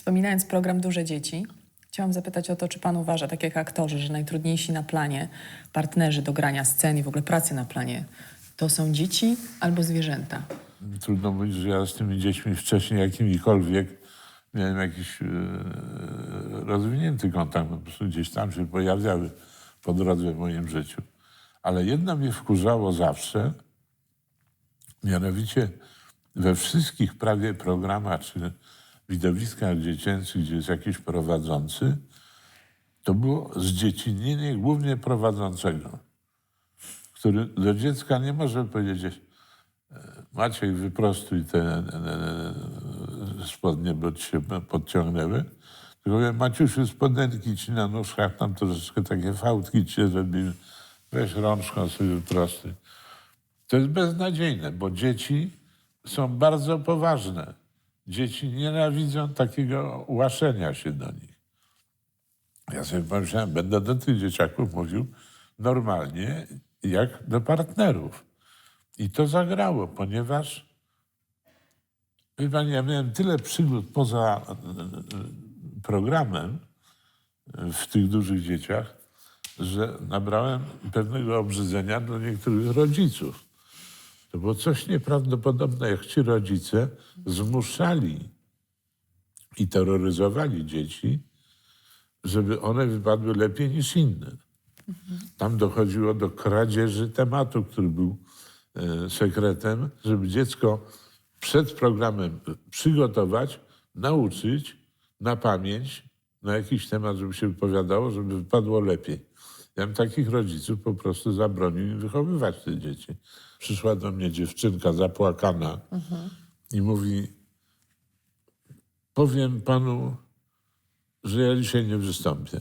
Wspominając program Duże Dzieci, chciałam zapytać o to, czy pan uważa, tak jak aktorzy, że najtrudniejsi na planie partnerzy do grania scen i w ogóle pracy na planie to są dzieci albo zwierzęta? Trudno mówić, że ja z tymi dziećmi wcześniej jakimikolwiek miałem jakiś e, rozwinięty kontakt. Po prostu gdzieś tam się pojawiały po drodze w moim życiu. Ale jedno mnie wkurzało zawsze, mianowicie we wszystkich prawie programach czy widowiskach dziecięcych, gdzie jest jakiś prowadzący, to było zdziecinienie głównie prowadzącego, który do dziecka nie może powiedzieć Maciej, wyprostuj te e, e, spodnie, bo ci się podciągnęły. Tylko mówię, Maciusiu, spodenki ci na nóżkach, tam troszeczkę takie fałdki ci zrobiły. Weź rączką sobie wyprostuj. To jest beznadziejne, bo dzieci są bardzo poważne. Dzieci nienawidzą takiego łaszenia się do nich. Ja sobie pomyślałem, będę do tych dzieciaków mówił normalnie, jak do partnerów. I to zagrało, ponieważ pani, ja miałem tyle przygód poza e, e, programem e, w tych dużych dzieciach, że nabrałem pewnego obrzydzenia do niektórych rodziców. To było coś nieprawdopodobne, jak ci rodzice zmuszali i terroryzowali dzieci, żeby one wypadły lepiej niż inne. Tam dochodziło do kradzieży tematu, który był e, sekretem, żeby dziecko przed programem przygotować, nauczyć na pamięć na jakiś temat, żeby się wypowiadało, żeby wypadło lepiej. Ja bym takich rodziców po prostu zabronił im wychowywać te dzieci. Przyszła do mnie dziewczynka zapłakana i mówi, powiem panu, że ja dzisiaj nie wystąpię.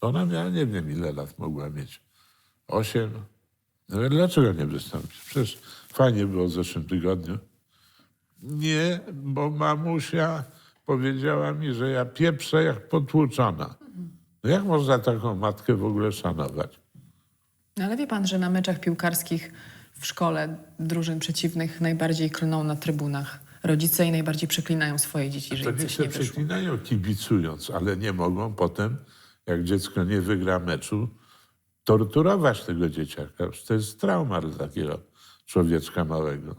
Ona miała, nie wiem ile lat mogła mieć. Osiem. No dlaczego nie wystąpić? Przecież fajnie było w zeszłym tygodniu. Nie, bo mamusia powiedziała mi, że ja pieprzę jak potłuczona. No jak można taką matkę w ogóle szanować? No ale wie pan, że na meczach piłkarskich w szkole drużyn przeciwnych najbardziej klną na trybunach rodzice i najbardziej przeklinają swoje dzieci, że To im niech coś się nie wyszło. przeklinają kibicując, ale nie mogą potem, jak dziecko nie wygra meczu, torturować tego dzieciaka. To jest trauma dla takiego człowieczka małego.